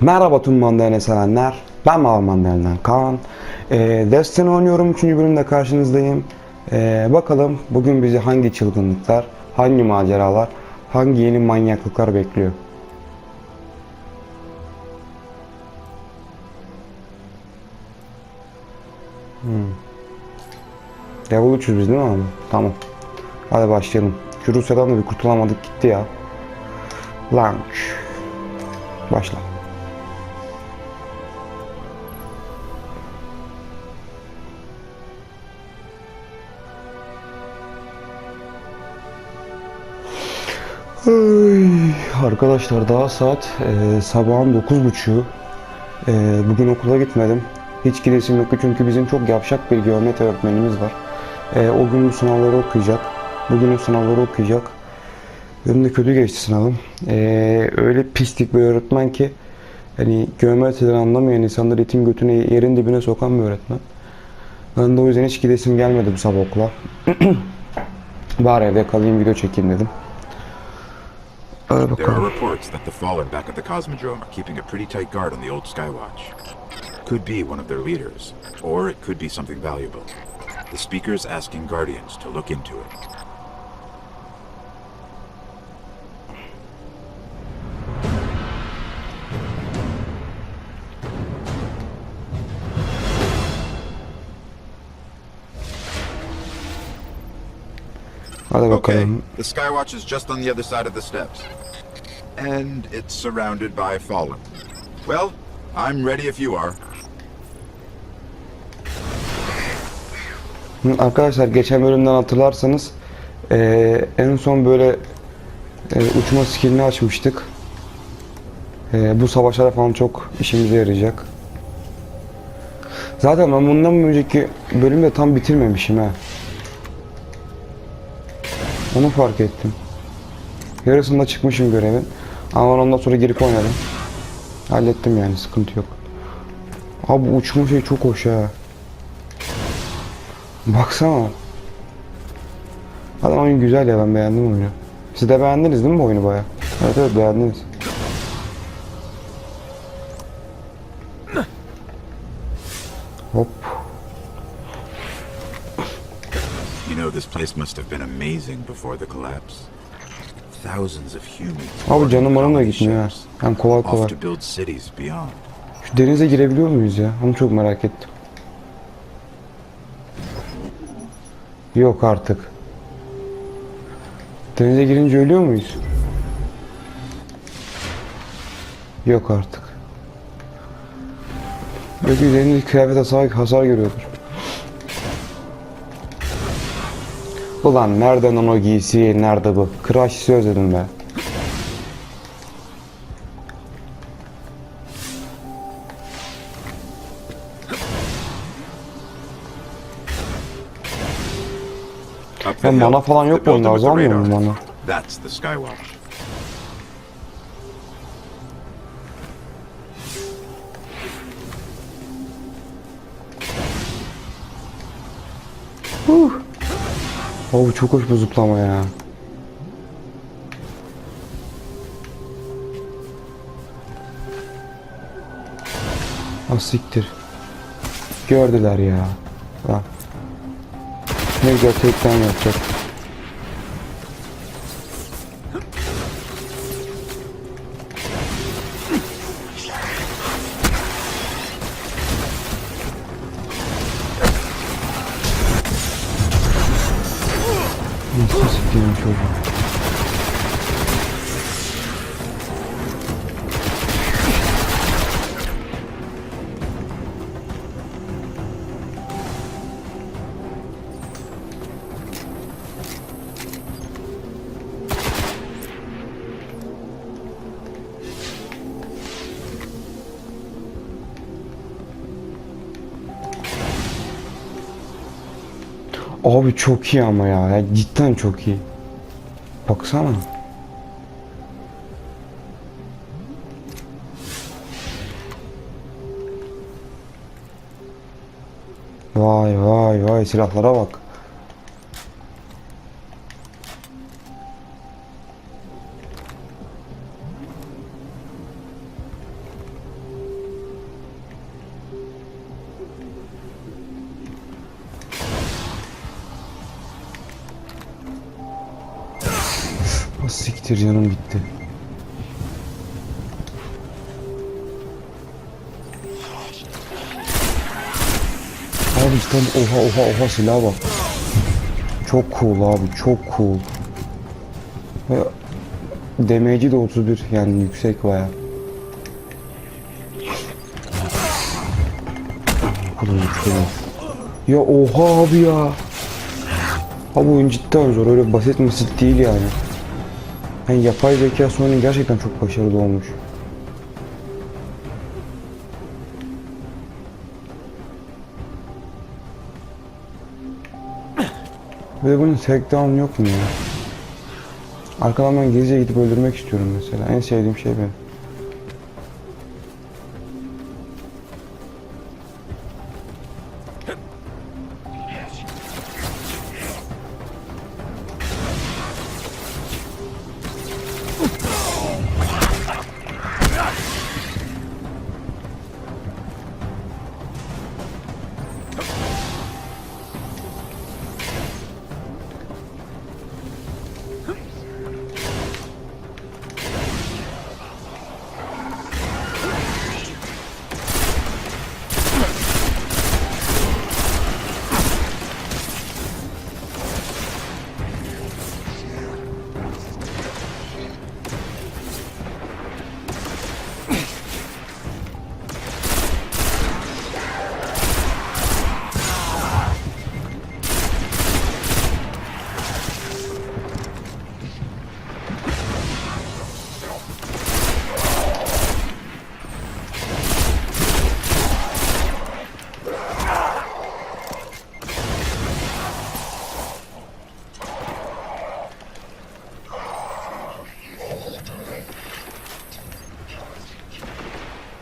Merhaba tüm Mandalina sevenler. Ben Mavi Mandalina'dan Kaan. Ee, Destiny oynuyorum. 3. bölümde karşınızdayım. Ee, bakalım bugün bizi hangi çılgınlıklar, hangi maceralar, hangi yeni manyaklıklar bekliyor. Hmm. Level 300 biz değil mi abi? Tamam. Hadi başlayalım. Şu Rusya'dan da bir kurtulamadık gitti ya. Launch. Başla. Arkadaşlar daha saat e, sabahın 9.30'u. E, bugün okula gitmedim. Hiç gidesim yok çünkü bizim çok yavşak bir geometri öğretmenimiz var. E, o gün sınavları okuyacak. Bugün sınavları okuyacak. Benim de kötü geçti sınavım. E, öyle pislik bir öğretmen ki hani geometriden anlamayan insanları itin götüne yerin dibine sokan bir öğretmen. Ben de o yüzden hiç gidesim gelmedi bu sabah okula. Bari evde kalayım video çekeyim dedim. There are reports that the Fallen back at the Cosmodrome are keeping a pretty tight guard on the old Skywatch. Could be one of their leaders, or it could be something valuable. The Speaker's asking Guardians to look into it. Hadi Okay, bakalım. the Skywatch is just on the other side of the steps. And it's surrounded by Fallen. Well, I'm ready if you are. Arkadaşlar geçen bölümden hatırlarsanız eee, en son böyle eee, uçma skillini açmıştık. Eee, bu savaşlara falan çok işimize yarayacak. Zaten ben bundan önceki bölümde tam bitirmemişim ha. Onu fark ettim. Yarısında çıkmışım görevin. Ama ondan sonra girip oynadım. Hallettim yani sıkıntı yok. Abi uçma şey çok hoş ha. Baksana. Adam oyun güzel ya ben beğendim oyunu. Siz de beğendiniz değil mi oyunu baya? Evet evet beğendiniz. Know, this place must have been amazing before the collapse. Thousands of humans. Abi canım bana da gitmiyor ships, Hem kolay kolay. Off to build cities beyond. Şu denize girebiliyor muyuz ya? Onu çok merak ettim. Yok artık. Denize girince ölüyor muyuz? Yok artık. Belki üzerinde kıyafet hasar, hasar görüyordur. Ulan nereden o giysi, nerede bu? Crash özledim be. Hill, mana falan yok mu the Azalmıyor mu mana? That's the Skywatch. Abi çok hoş bu zıplama ya. Ah siktir. Gördüler ya. Bak. Ne güzel tekten yapacak. Abi çok iyi ama ya. ya cidden çok iyi. Baksana. Vay vay vay silahlara bak. Siktir canım gitti. Abi işte oha oha oha silaha bak. Çok cool abi çok cool. Ve damage'i de 31 yani yüksek baya. Ya oha abi ya. Abi oyun cidden zor öyle basit basit değil yani. Yani yapay zeka oyunun gerçekten çok başarılı olmuş. Ve bunun takedown yok mu ya? Arkadan ben gizlice gidip öldürmek istiyorum mesela. En sevdiğim şey benim.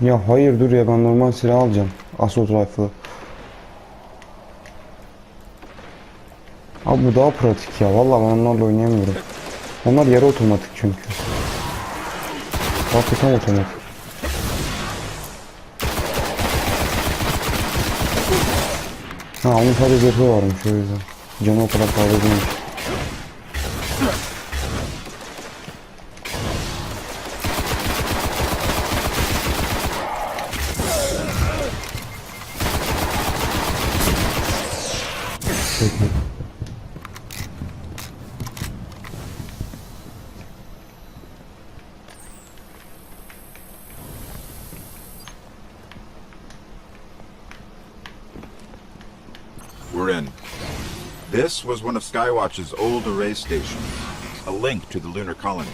Ya hayır dur ya ben normal silah alacağım. Assault rifle'ı. Abi bu daha pratik ya. Vallahi ben onlarla oynayamıyorum. Onlar yarı otomatik çünkü. Hakikaten otomatik. Ha onun sadece zırhı varmış o yüzden. Canı o kadar fazla değilmiş. We're in. This was one of Skywatch's old array stations, a link to the lunar colony.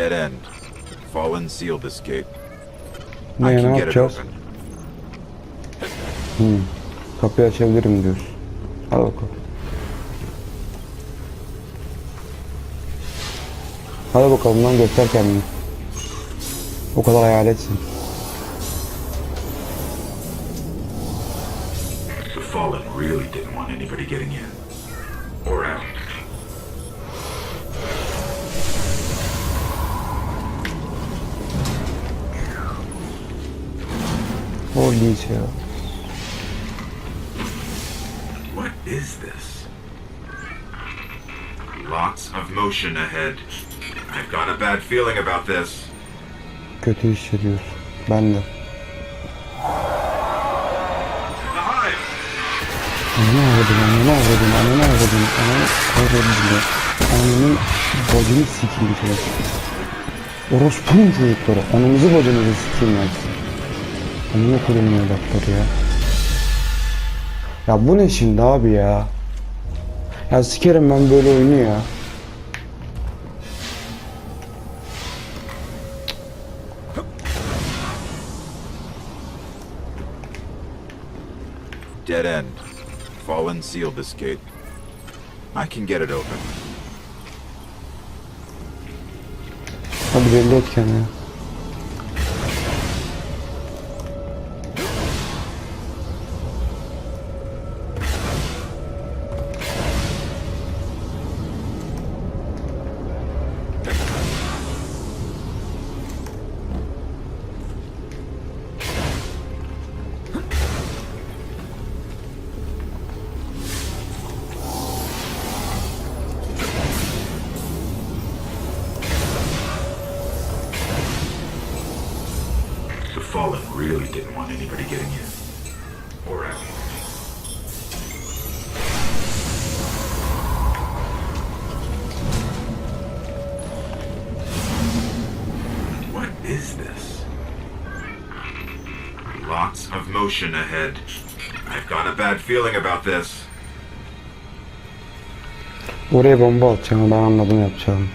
Dead end. Fallen sealed this gate. Ne, ne yapacağız? open. Kapıyı açabilirim diyorsun. Hadi bakalım. Hadi bakalım lan göster kendini. O kadar hayaletsin. The Fallen really didn't want anybody getting in. Holy ya. What is this? Lots of motion ahead. I've got a bad feeling about this. Kötü hissediyorsun. Ben de. Ananı avradın, ananı avradın, ananı avradın, ananı avradın. Ananın bacını sikeyim seni. Orospu'nun çocukları. Anamızı bacınızı sikeyim ben size. Ananı kurumun evlatları ya. Ya bu ne şimdi abi ya? Ya sikerim ben böyle oyunu ya. Dead end. Fallen sealed this gate. I can get it open. Hadi belli et kendini. Motion ahead. I've got a bad feeling about this. Oraya bomba atacağım ben anladım yapacağım.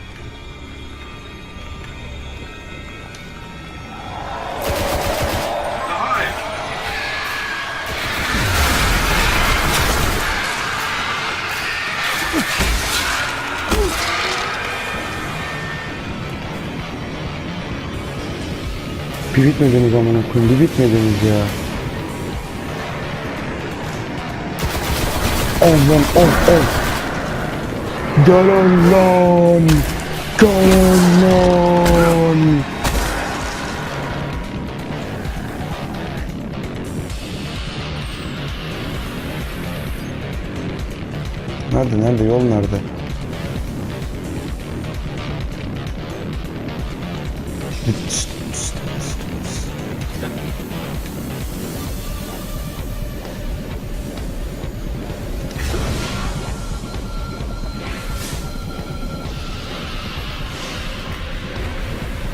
Bir bitmediniz amına koyayım bir bitmediniz ya. Allah'ım oh oh. Gelin lan. Gelin lan. Nerede nerede yol nerede?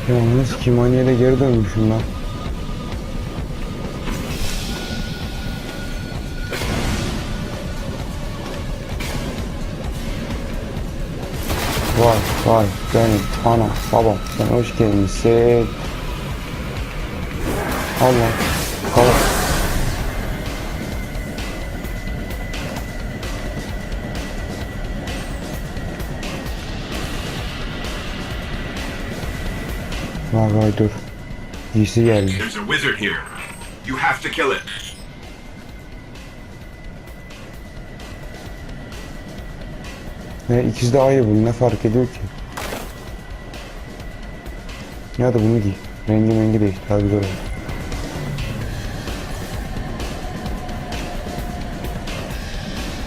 Ya nasıl Kimaniye'de geri dönmüşüm ben. Vay vay benim ana babam sen hoş gelmişsin. Allah Vay vay dur. Giysi geldi. There's a wizard here. You have to kill it. Ne ikisi de aynı bu ne fark ediyor ki? Ya da bunu giy. Rengi mengi değişti daha güzel oldu.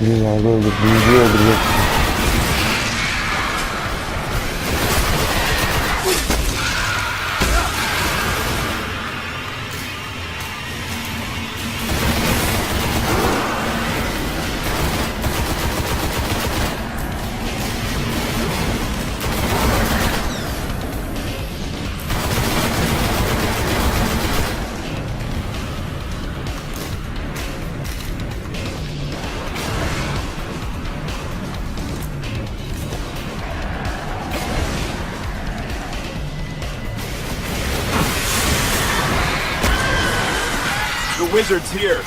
Biri aldı öldür. Büyücüyü öldürecek. Wizard's here.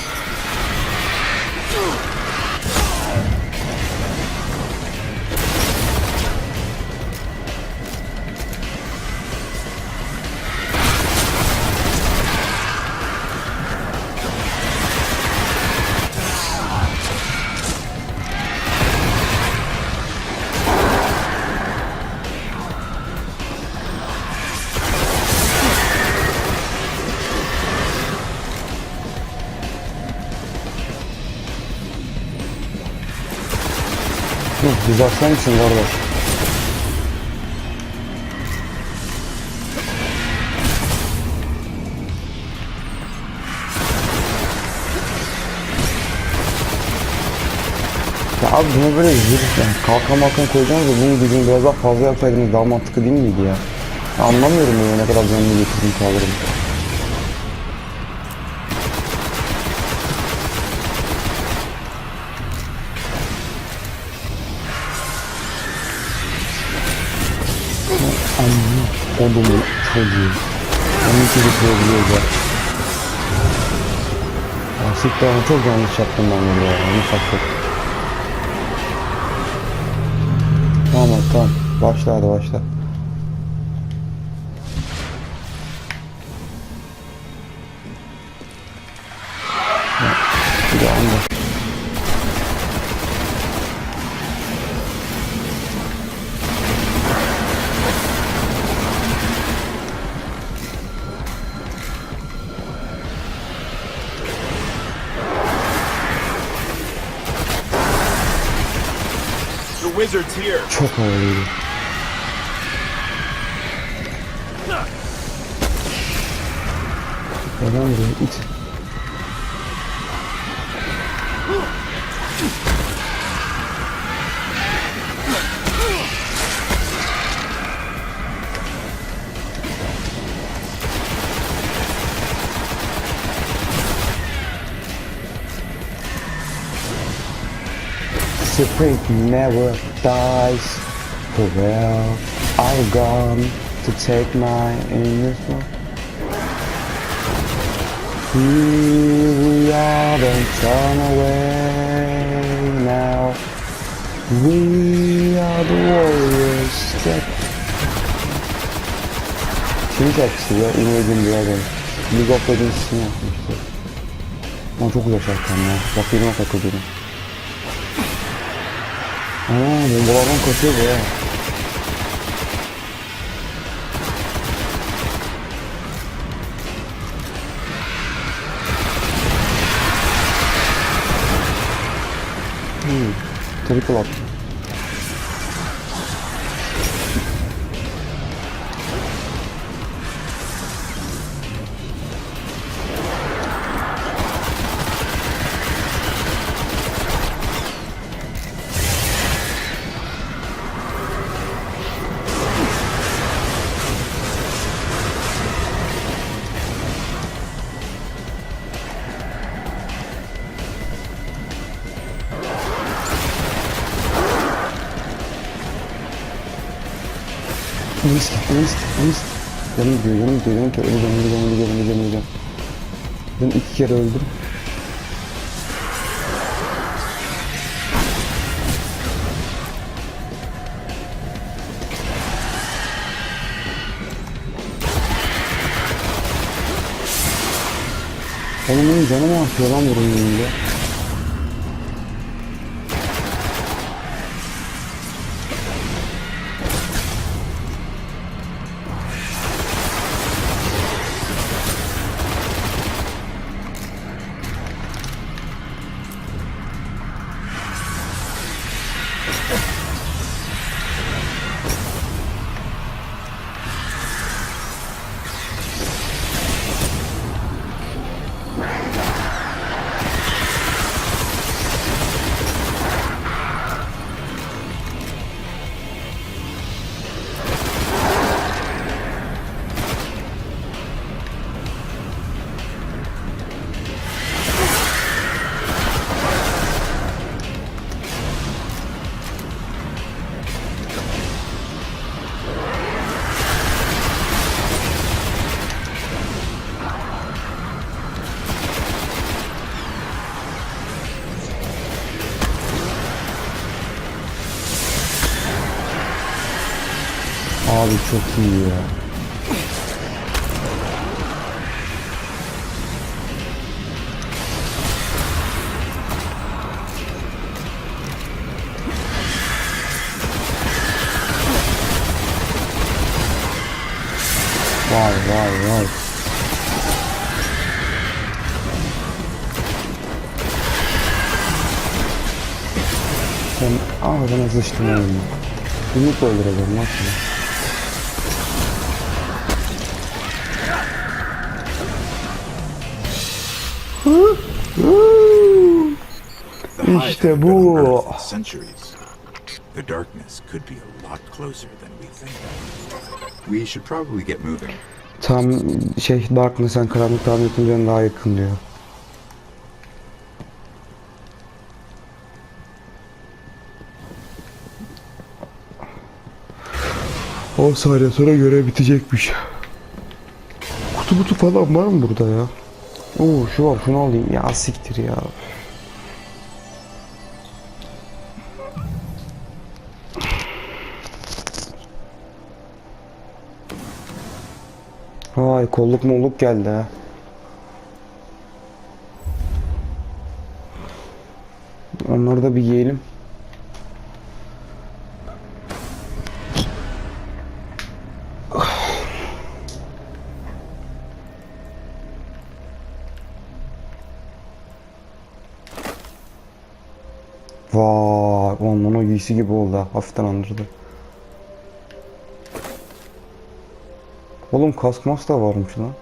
Biz aslan mısın kardeş? Ya abi buna böyle zırh yani kalkan malkan koyacağınız da bunun gücünü biraz daha fazla yapsaydınız daha mantıklı değil miydi ya? ya anlamıyorum böyle ne kadar canını getirdim kaldırdım. Anne, odumu çocuğu. Onun bitirebiliyoruz ya. Ya siktir ama çok yanlış yaptım ben bunu ya. Ne saklı. Tamam tamam. Başla hadi başla. Wizard's here. Çok havalıydı. Lan buraya it. Supreme never dies. Well, I've gone to take my one. Here we are, don't turn away now. We are the warriors. Step. 재밌게 합시다. 이메이징 드라곤. 리그 오브 레전드 스나. 어, 좋고 잘 시작했네. 막 이런 거 같거든요. Ama çok güzel şarkı ama ya. Bak yerime takılıyorum. Ana bombalardan kaçıyor bu ya. Hmm. Triple up. Risk, risk, risk. Yanım gidiyor, yanım gidiyor, yanım gidiyor. Öleceğim, öleceğim, öleceğim, öleceğim, öleceğim. Ben iki kere öldüm. Oğlum benim canım artıyor lan bunun önünde. Abi çok iyi ya. Vay vay vay. Sen ağzına sıçtın oğlum. Ümit öldüreceğim lan seni. İşte bu. The darkness could be a lot closer than we think. We should probably get moving. Tam şey Darkness sen karanlık tahmin ettiğinden daha yakın diyor. O saniye sonra görev bitecekmiş. Kutu kutu falan var mı burada ya? Oo şu var şunu alayım ya siktir ya. Vay kolluk molluk geldi ha. Onları da bir giyelim. DC gibi oldu ha. Hafiften andırdı. Oğlum kask mask da varmış lan.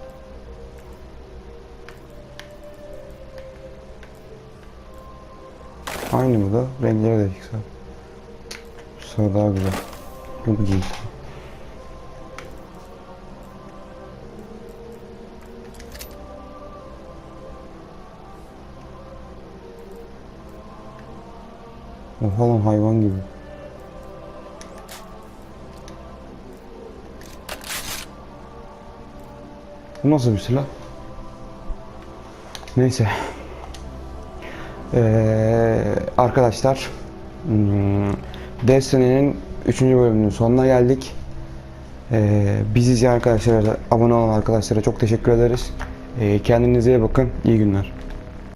Aynı mı da? Renkleri de yüksel. Sarı daha güzel. Bunu giysin. Oha lan hayvan gibi. Bu nasıl bir silah? Neyse. Ee, arkadaşlar hmm, Destiny'nin 3. bölümünün sonuna geldik. Ee, bizi izleyen arkadaşlara, abone olan arkadaşlara çok teşekkür ederiz. Ee, kendinize iyi bakın. İyi günler.